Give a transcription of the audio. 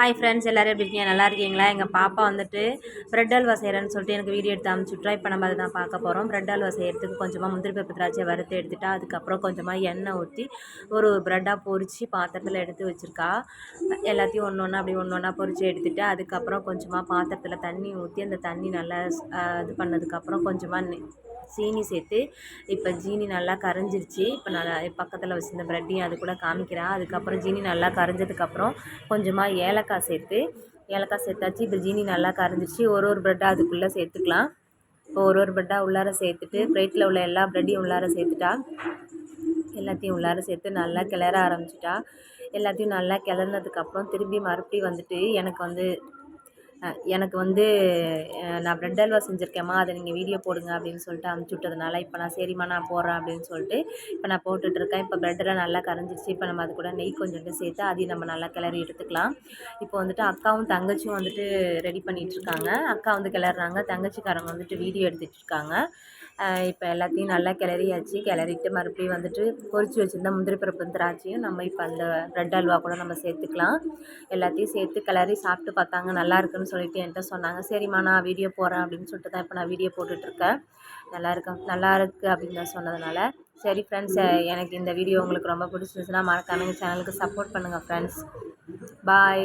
Hi friends எல்லோரும் எப்படி இருக்கீங்க? நல்லா இருக்கீங்களா? எங்கள் பாப்பா வந்துட்டு ப்ரெட் அல்வா செய்கிறேன்னு சொல்லிட்டு எனக்கு வீடியோ எடுத்து அனுப்பிச்சுட்றா இப்போ நம்ம அதை தான் பார்க்க போகிறோம் ப்ரெட் அல்வா செய்கிறதுக்கு கொஞ்சமாக முந்திரி பருப்பு திராட்சை வறுத்து எடுத்துட்டா அதுக்கப்புறம் கொஞ்சமாக எண்ணெய் ஊற்றி ஒரு ஒரு ப்ரெட்டாக பொரித்து பாத்திரத்தில் எடுத்து வச்சுருக்கா. எல்லாத்தையும் ஒன்று ஒன்றா அப்படி ஒன்று ஒன்றா பொரித்து எடுத்துகிட்டு அதுக்கப்புறம் கொஞ்சமாக பாத்திரத்தில் தண்ணி ஊற்றி அந்த தண்ணி நல்லா இது பண்ணதுக்கப்புறம் கொஞ்சமாக சீனி சேர்த்து இப்போ ஜீனி நல்லா கரைஞ்சிருச்சு. இப்போ நல்லா பக்கத்தில் வச்சுருந்த ப்ரெட்டையும் அது கூட காமிக்கிறேன். அதுக்கப்புறம் ஜீனி நல்லா கரைஞ்சதுக்கப்புறம் கொஞ்சமாக ஏலக்காய் சேர்த்து ஏலக்காய் சேர்த்தாச்சு. இப்போ ஜீனி நல்லா கரைஞ்சிருச்சு. ஒரு ஒரு ப்ரெட்டாக அதுக்குள்ளே சேர்த்துக்கலாம். இப்போ ஒரு ஒரு ப்ரெட்டாக உள்ளார சேர்த்துட்டு ப்ரைட்டில் உள்ள எல்லா ப்ரெட்டையும் உள்ளார சேர்த்துட்டா எல்லாத்தையும் உள்ளார சேர்த்து நல்லா கிளற ஆரம்பிச்சிட்டா எல்லாத்தையும் நல்லா கிளறினதுக்கப்புறம் திரும்பி மறுபடியும் வந்துட்டு எனக்கு வந்து எனக்கு வந்து நான் ப்ரெட் அல்வா செஞ்சுருக்கேம்மா அதை நீங்கள் வீடியோ போடுங்க அப்படின்னு சொல்லிட்டு அனுப்பிச்சி விட்டதுனால இப்போ நான் சரிம்மா நான் போடுறேன் அப்படின்னு சொல்லிட்டு இப்போ நான் போட்டுட்ருக்கேன். இப்போ ப்ரெட்டெல்லாம் நல்லா கரைஞ்சிருச்சு. இப்போ நம்ம அது கூட நெய் கொஞ்சோண்டு சேர்த்து அதையும் நம்ம நல்லா கிளறி எடுத்துக்கலாம். இப்போ வந்துட்டு அக்காவும் தங்கச்சியும் வந்துட்டு ரெடி பண்ணிகிட்ருக்காங்க அக்கா வந்து கிளறாங்க தங்கச்சிக்காரங்க வந்துட்டு வீடியோ எடுத்துகிட்டு இருக்காங்க இப்போ எல்லாத்தையும் நல்லா கிளறியாச்சு. கிளறிட்டு மறுபடியும் வந்துட்டு பொறிச்சு வச்சுருந்த முந்திரி பருப்பு திராட்சையும் நம்ம இப்போ அந்த ப்ரெட் அல்வா கூட நம்ம சேர்த்துக்கலாம். எல்லாத்தையும் சேர்த்து கிளறி சாப்பிட்டு பார்த்தாங்க. நல்லா இருக்குன்னு சொல்லிட்டு என்கிட்ட சொன்னாங்க. சரிம்மா நான் வீடியோ போடுறேன் அப்படின்னு சொல்லிட்டு தான் இப்போ நான் வீடியோ போட்டுட்ருக்கேன். நல்லா இருக்கேன் நல்லா இருக்குது அப்படின்னு நான் சொன்னதுனால. சரி ஃப்ரெண்ட்ஸ் எனக்கு இந்த வீடியோ உங்களுக்கு ரொம்ப பிடிச்சிருந்துச்சுன்னா மறக்காம சேனலுக்கு சப்போர்ட் பண்ணுங்கள் ஃப்ரெண்ட்ஸ் பாய்